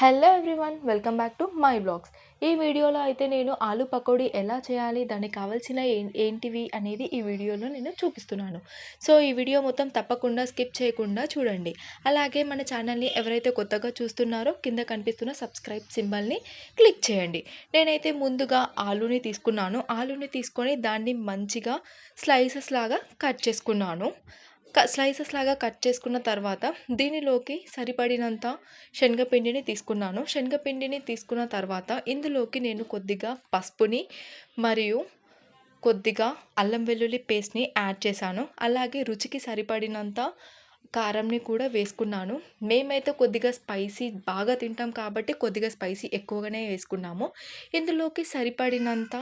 Hello everyone welcome back to my blogs ఈ వీడియోలో అయితే నేను ఆలు పకోడీ ఎలా చేయాలి దానికి కావాల్సిన ఏ- ఏంటివి అనేది ఈ వీడియోలో నేను చూపిస్తున్నాను. సో ఈ వీడియో మొత్తం తప్పకుండా స్కిప్ చేయకుండా చూడండి. అలాగే మన ఛానల్ని ఎవరైతే కొత్తగా చూస్తున్నారో కింద కనిపిస్తున్న సబ్స్క్రైబ్ సింబల్ని క్లిక్ చేయండి. నేనైతే ముందుగా ఆలుని తీసుకున్నాను. ఆలుని తీసుకొని దాన్ని మంచిగా స్లైసెస్ లాగా కట్ చేసుకున్నాను. స్లైసెస్ లాగా కట్ చేసుకున్న తర్వాత దీనిలోకి సరిపడినంత శనగపిండిని తీసుకున్నాను. శనగపిండిని తీసుకున్న తర్వాత ఇందులోకి నేను కొద్దిగా పసుపుని మరియు కొద్దిగా అల్లం వెల్లుల్లి పేస్ట్ని యాడ్ చేశాను. అలాగే రుచికి సరిపడినంత కారంని కూడా వేసుకున్నాను. మేమైతే కొద్దిగా స్పైసీ బాగా తింటాం కాబట్టి కొద్దిగా స్పైసీ ఎక్కువగానే వేసుకున్నాము. ఇందులోకి సరిపడినంత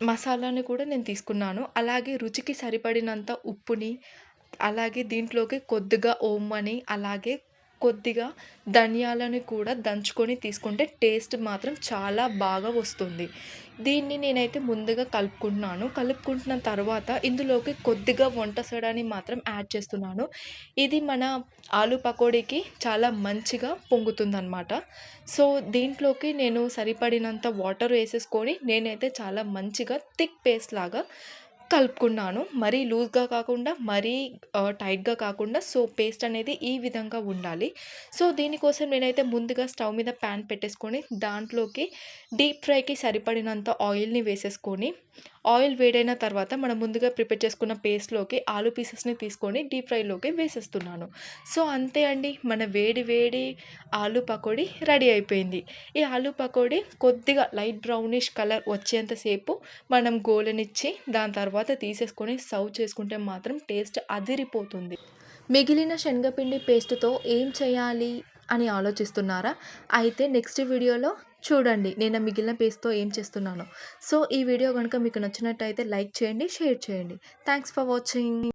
మసాలాని కూడా నేను తీసుకున్నాను. అలాగే రుచికి సరిపడినంత ఉప్పుని అలాగే దీంట్లోకి కొద్దిగా ఓమని అలాగే కొద్దిగా ధనియాలను కూడా దంచుకొని తీసుకుంటే టేస్ట్ మాత్రం చాలా బాగా వస్తుంది. దీన్ని నేనైతే ముందుగా కలుపుకుంటున్నాను. కలుపుకుంటున్న తర్వాత ఇందులోకి కొద్దిగా వంట సోడాని మాత్రం యాడ్ చేస్తున్నాను. ఇది మన ఆలు పకోడీకి చాలా మంచిగా పొంగుతుందన్నమాట. సో దీంట్లోకి నేను సరిపడినంత వాటర్ వేసేసుకొని నేనైతే చాలా మంచిగా థిక్ పేస్ట్ లాగా కలుపుకున్నాను. మరీ లూజ్గా కాకుండా మరీ టైట్గా కాకుండా సో పేస్ట్ అనేది ఈ విధంగా ఉండాలి. సో దీనికోసం నేనైతే ముందుగా స్టవ్ మీద ప్యాన్ పెట్టేసుకొని దాంట్లోకి డీప్ ఫ్రైకి సరిపడినంత ఆయిల్ని వేసేసుకొని ఆయిల్ వేడైన తర్వాత మనం ముందుగా ప్రిపేర్ చేసుకున్న పేస్ట్లోకి ఆలు పీసెస్ని తీసుకొని డీప్ ఫ్రైలోకి వేసేస్తున్నాను. సో అంతే అండి. మన వేడి వేడి ఆలు పకోడీ రెడీ అయిపోయింది. ఈ ఆలు పకోడీ కొద్దిగా లైట్ బ్రౌనిష్ కలర్ వచ్చేంతసేపు మనం గోలనిచ్చి దాని తర్వాత తీసేసుకొని సర్వ్ చేసుకుంటే మాత్రం టేస్ట్ అదిరిపోతుంది. మిగిలిన శనగపిండి పేస్ట్తో ఏం చేయాలి? అని ఆలోచిస్తున్నారా? అయితే నెక్స్ట్ వీడియోలో చూడండి. నేను మిగిలిన పేస్తో ఏం చేస్తున్నానో. సో ఈ వీడియో కనుక మీకు నచ్చినట్టయితే లైక్ చేయండి షేర్ చేయండి. Thanks for watching.